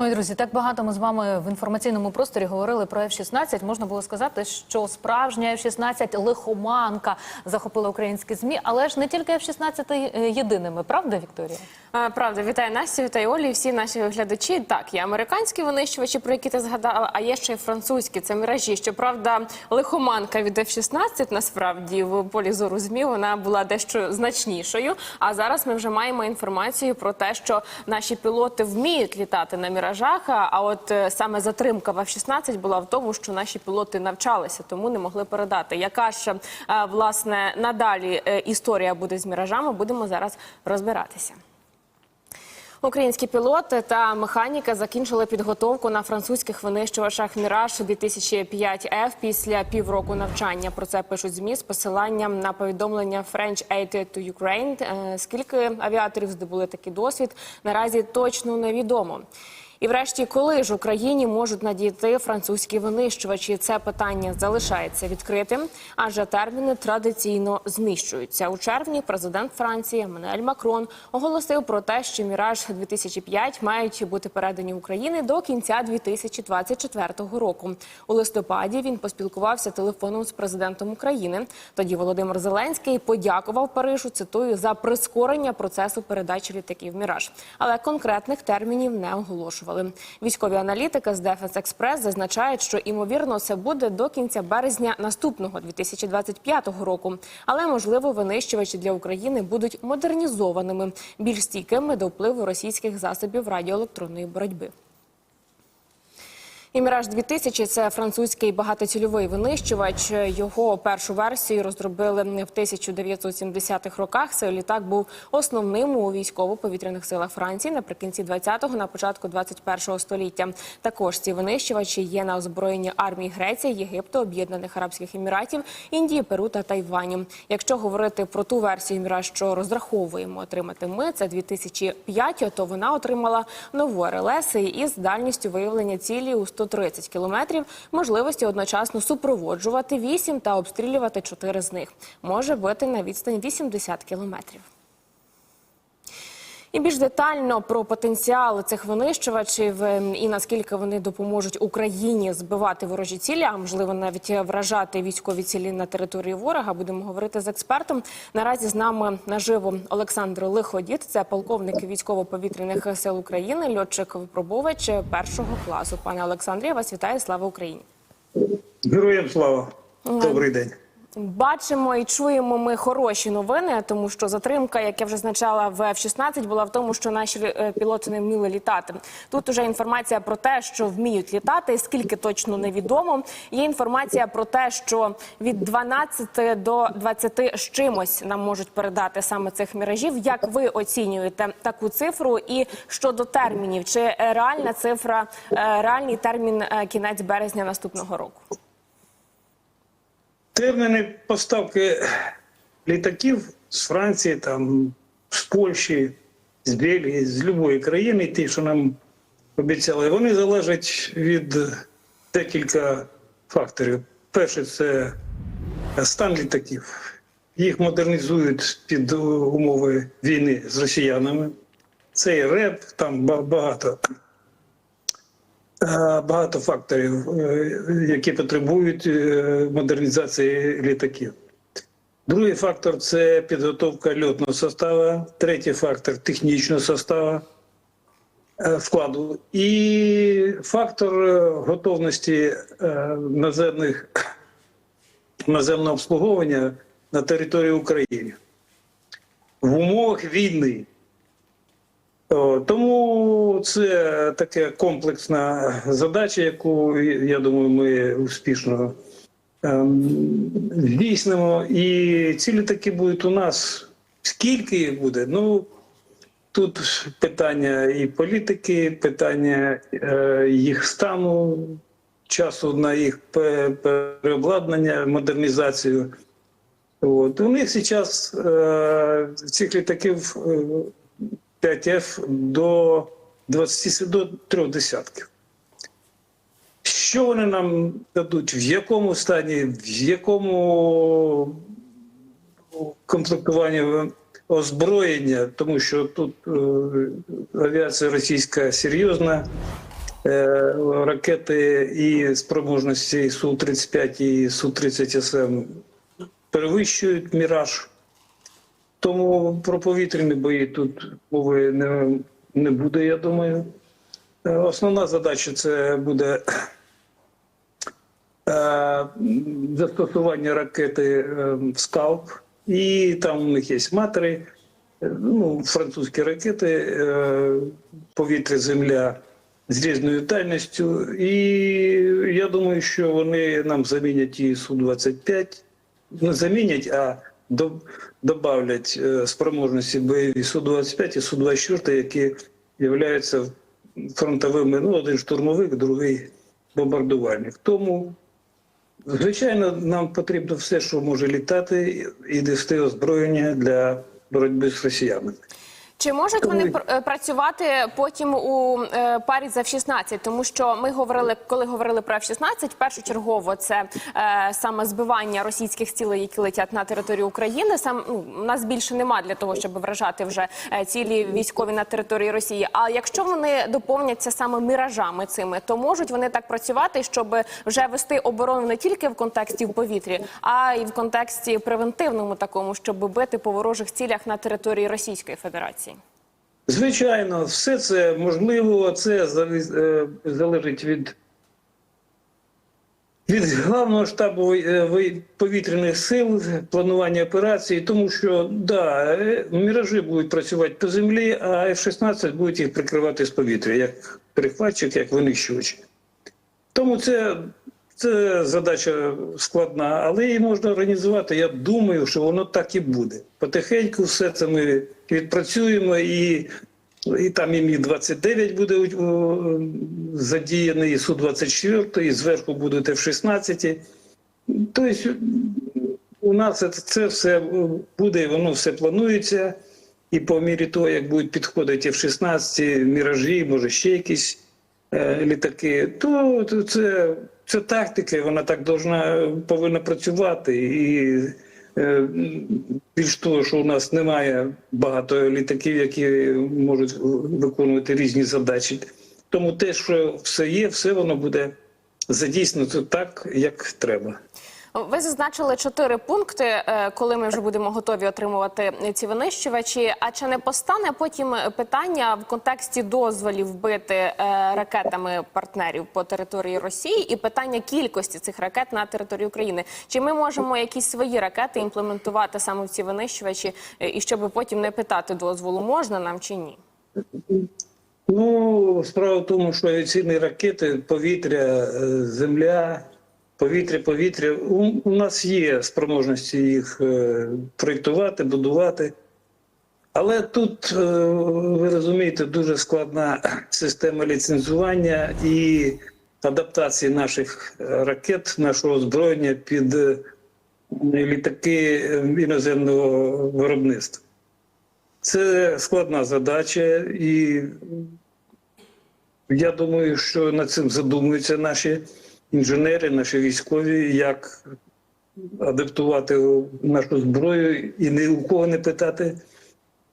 Ой, друзі, так багато ми з вами в інформаційному просторі говорили про F-16. Можна було сказати, що справжня F-16 лихоманка захопила українські змі, але ж не тільки F-16 єдиними, правда, Вікторія? А, Правда, вітаю Настю, вітаю Олі, всі наші глядачі. Так, є американські винищувачі, про які ти згадала, а є ще й французькі. Це міражі. Щоправда, лихоманка від F-16 насправді в полі зору змі вона була дещо значнішою. А зараз ми вже маємо інформацію про те, що наші пілоти вміють літати на міражах. А от е, саме затримка в F-16 була в тому, що наші пілоти навчалися, тому не могли передати. Яка ж е, власне надалі е, історія буде з міражами? Будемо зараз розбиратися. Українські пілоти та механіка закінчили підготовку на французьких винищувачах Міраж 2005 f після півроку навчання. Про це пишуть змі з посиланням на повідомлення French Aid to Ukraine. Скільки авіаторів здобули такий досвід, наразі точно невідомо. І, врешті, коли ж Україні можуть надійти французькі винищувачі? Це питання залишається відкритим, адже терміни традиційно зміщуються. У червні президент Франції Еммануель Макрон оголосив про те, що міраж 2005 мають бути передані Україні до кінця 2024 року. У листопаді він поспілкувався телефоном з президентом України. Тоді Володимир Зеленський подякував Парижу. Цитую за прискорення процесу передачі літаків Міраж, але конкретних термінів не оголошував оголошували. Військові аналітики з Defense Express зазначають, що імовірно це буде до кінця березня наступного 2025 року. Але можливо винищувачі для України будуть модернізованими, більш стійкими до впливу російських засобів радіоелектронної боротьби. І Міраж 2000 – це французький багатоцільовий винищувач. Його першу версію розробили в 1970-х роках. Цей літак був основним у військово-повітряних силах Франції наприкінці 20-го, на початку 21-го століття. Також ці винищувачі є на озброєнні армії Греції, Єгипту, Об'єднаних Арабських Еміратів, Індії, Перу та Тайваню. Якщо говорити про ту версію Міраж, що розраховуємо отримати ми, це 2005, то вона отримала нову РЛС із дальністю виявлення цілі у 130 кілометрів, можливості одночасно супроводжувати 8 та обстрілювати 4 з них. Може бити на відстань 80 кілометрів. І більш детально про потенціал цих винищувачів ем, і наскільки вони допоможуть Україні збивати ворожі цілі, а можливо навіть вражати військові цілі на території ворога. Будемо говорити з експертом. Наразі з нами наживо Олександр Лиходіт, це полковник військово-повітряних сил України, льотчик випробувач першого класу. Пане Олександрі, вас вітаю. Слава Україні! Героям слава! Добрий день. Бачимо і чуємо ми хороші новини, тому що затримка, як я вже зазначала, в F-16 була в тому, що наші е, пілоти не вміли літати. Тут уже інформація про те, що вміють літати, скільки точно невідомо. Є інформація про те, що від 12 до 20 з чимось нам можуть передати саме цих міражів. Як ви оцінюєте таку цифру? І щодо термінів, чи реальна цифра, е, реальний термін е, кінець березня наступного року? Терміни поставки літаків з Франції, там, з Польщі, з Бельгії, з будь-якої країни, ті, що нам обіцяли, вони залежать від декілька факторів. Перше, це стан літаків. Їх модернізують під умови війни з росіянами. Це і РЕП, там багато. Е, Багато факторів, е, які потребують е, модернізації літаків. Другий фактор це підготовка льотного составу, третій фактор технічного составу е, вкладу, і фактор готовності наземних наземного обслуговування на території України в умовах війни. Тому це така комплексна задача, яку я думаю, ми успішно ем, здійснимо. І ці літаки будуть у нас. Скільки їх буде? Ну тут питання і політики, питання е, їх стану, часу на їх переобладнання, модернізацію. От. У них зараз е, цих літаків е, 5F до 20 до трьох десятків. Що вони нам дадуть? В якому стані, в якому комплектуванні озброєння, тому що тут е, авіація російська серйозна, е, ракети і спроможності Су-35 і Су-30СМ перевищують Міраж. Тому про повітряні бої тут мови не, не буде, я думаю. Е, Основна задача це буде е, застосування ракети е, «Скалп», і там у них є матері, е, ну, французькі ракети, е, повітря, земля з різною дальністю. І я думаю, що вони нам замінять і Су-25, не замінять, а добавлять е, спроможності бойові Су-25 і Су-24, які являються фронтовими, ну, один штурмовик, другий бомбардувальник. Тому, звичайно, нам потрібно все, що може літати, і нести озброєння для боротьби з росіянами. Чи можуть вони пр- е, працювати потім у е, парі за F-16? Тому що ми говорили, коли говорили про F-16, першочергово це е, саме збивання російських цілей, які летять на територію України. Сам ну, нас більше нема для того, щоб вражати вже е, цілі військові на території Росії. А якщо вони доповняться саме міражами цими, то можуть вони так працювати, щоб вже вести оборону не тільки в контексті в повітрі, а й в контексті превентивному такому, щоб бити по ворожих цілях на території Російської Федерації. Звичайно, все це можливо, це е, залежить від, від головного штабу е, повітряних сил, планування операцій, тому що да, е, міражі будуть працювати по землі, а F-16 будуть їх прикривати з повітря, як перехватчик, як винищувач. Тому це, це задача складна, але її можна організувати. Я думаю, що воно так і буде. Потихеньку все це ми відпрацюємо, і, і там і Мі-29 буде задіяний, і Су-24, і зверху будуть F-16. Тобто у нас це, все буде, воно все планується. І по мірі того, як будуть підходити F-16, міражі, може ще якісь е, літаки, то це, це тактика, вона так должна, повинна працювати. І е, більш того, що у нас немає багато літаків, які можуть виконувати різні задачі. Тому те, що все є, все воно буде задійснено так, як треба. Ви зазначили чотири пункти, е, коли ми вже будемо готові отримувати ці винищувачі. А чи не постане потім питання в контексті дозволів бити е, ракетами партнерів по території Росії і питання кількості цих ракет на території України? Чи ми можемо якісь свої ракети імплементувати саме в ці винищувачі, е, і щоб потім не питати дозволу, можна нам чи ні? Ну, справа в тому, що авіаційні ракети, повітря, земля, повітря, повітря. У, у нас є спроможності їх е, проєктувати, будувати. Але тут, е, ви розумієте, дуже складна система ліцензування і адаптації наших ракет, нашого озброєння під е, літаки е, іноземного виробництва. Це складна задача, і я думаю, що над цим задумуються наші інженери, наші військові, як адаптувати нашу зброю і ні у кого не питати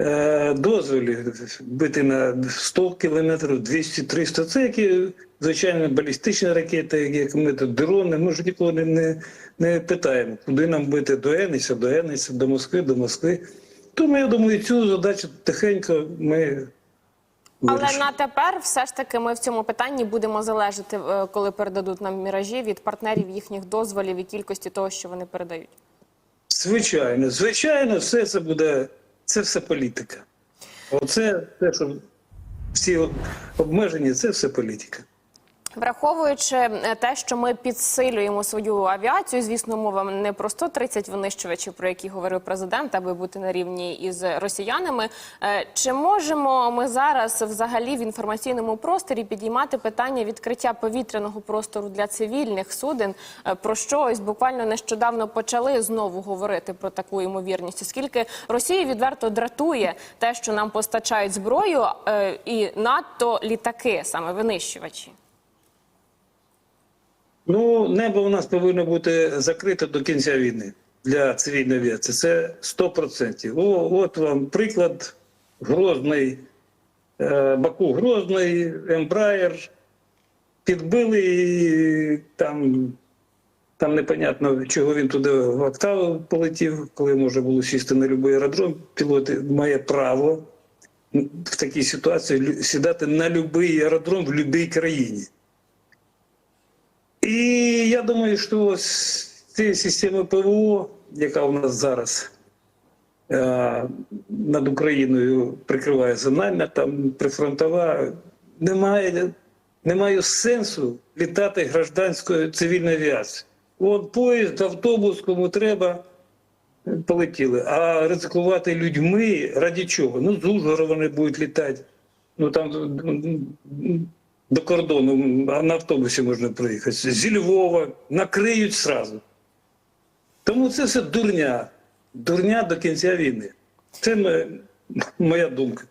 е, дозволів бити на 100 кілометрів, 200-300. Це які звичайно балістичні ракети, як ми тут дрони. Ми ж нікого не, не, питаємо, куди нам бити до Енеса, до Енеса, до Москви, до Москви. Тому я думаю, цю задачу тихенько ми. Але на тепер все ж таки ми в цьому питанні будемо залежати, е, коли передадуть нам міражі від партнерів їхніх дозволів і кількості того, що вони передають. Звичайно, звичайно, все це буде, це все політика. Оце те, що всі обмеження, це все політика. Враховуючи е, те, що ми підсилюємо свою авіацію, звісно, мова не про 130 винищувачів, про які говорив президент, аби бути на рівні із росіянами. Е, Чи можемо ми зараз взагалі в інформаційному просторі підіймати питання відкриття повітряного простору для цивільних суден? Е, Про що ось буквально нещодавно почали знову говорити про таку ймовірність, оскільки Росія відверто дратує те, що нам постачають зброю і надто літаки, саме винищувачі. Ну, небо у нас повинно бути закрите до кінця війни для цивільної авіації. Це 100%. О, от вам приклад Грозний, е, Баку Грозний, Ембраєр, підбили і там, там непонятно, чого він туди в октаву полетів, коли можна було сісти на будь-який аеродром. Пілот має право в такій ситуації сідати на будь-який аеродром в будь-якій країні. І я думаю, що з цієї системи ПВО, яка у нас зараз е, над Україною прикриває зональна, там прифронтова, немає, немає сенсу літати гражданською цивільною авіацією. От поїзд, автобус, кому треба, полетіли. А ризикувати людьми раді чого? Ну, з Ужгорова вони будуть літати. Ну там до кордону на автобусі можна проїхати. Зі Львова накриють сразу. Тому це все дурня. Дурня до кінця війни. Це моя думка.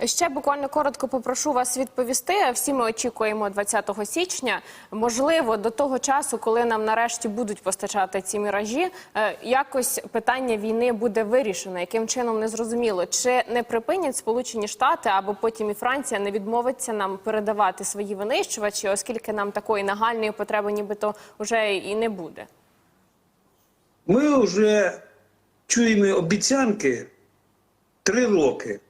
Ще буквально коротко попрошу вас відповісти. Всі ми очікуємо 20 січня. Можливо, до того часу, коли нам нарешті будуть постачати ці міражі, е, якось питання війни буде вирішено. Яким чином не зрозуміло, чи не припинять Сполучені Штати або потім і Франція не відмовиться нам передавати свої винищувачі, оскільки нам такої нагальної потреби, нібито вже і не буде. Ми вже чуємо обіцянки три роки.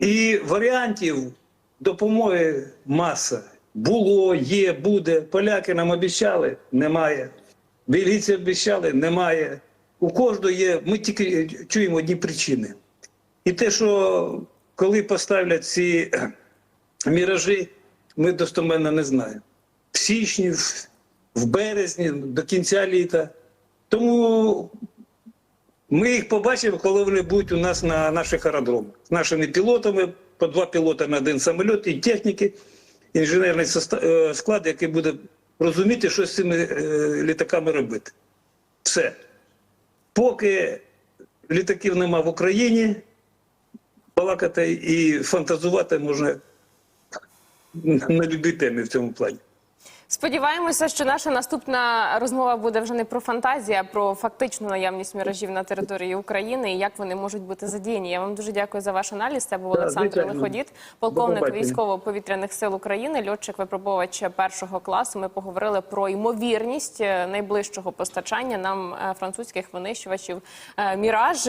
І варіантів допомоги маса. Було, є, буде. Поляки нам обіцяли, немає. Бельгійці обіцяли, немає. У кожного є, ми тільки чуємо одні причини. І те, що коли поставлять ці міражі, ми достоменно не знаємо. В січні, в- березні, до кінця літа. Тому ми їх побачимо, коли вони будуть у нас на наших аеродромах. З нашими пілотами, по два пілоти на один самоліт, і техніки, інженерний е, склад, який буде розуміти, що з цими е, літаками робити. Все. Поки літаків нема в Україні, балакати і фантазувати можна на будь-якій темі в цьому плані. Сподіваємося, що наша наступна розмова буде вже не про фантазії, а про фактичну наявність міражів на території України і як вони можуть бути задіяні. Я вам дуже дякую за ваш аналіз. Це був Олександр. Лиходіт, полковник військово-повітряних сил України, льотчик випробувач першого класу. Ми поговорили про ймовірність е, найближчого постачання нам е, французьких винищувачів е, Міраж.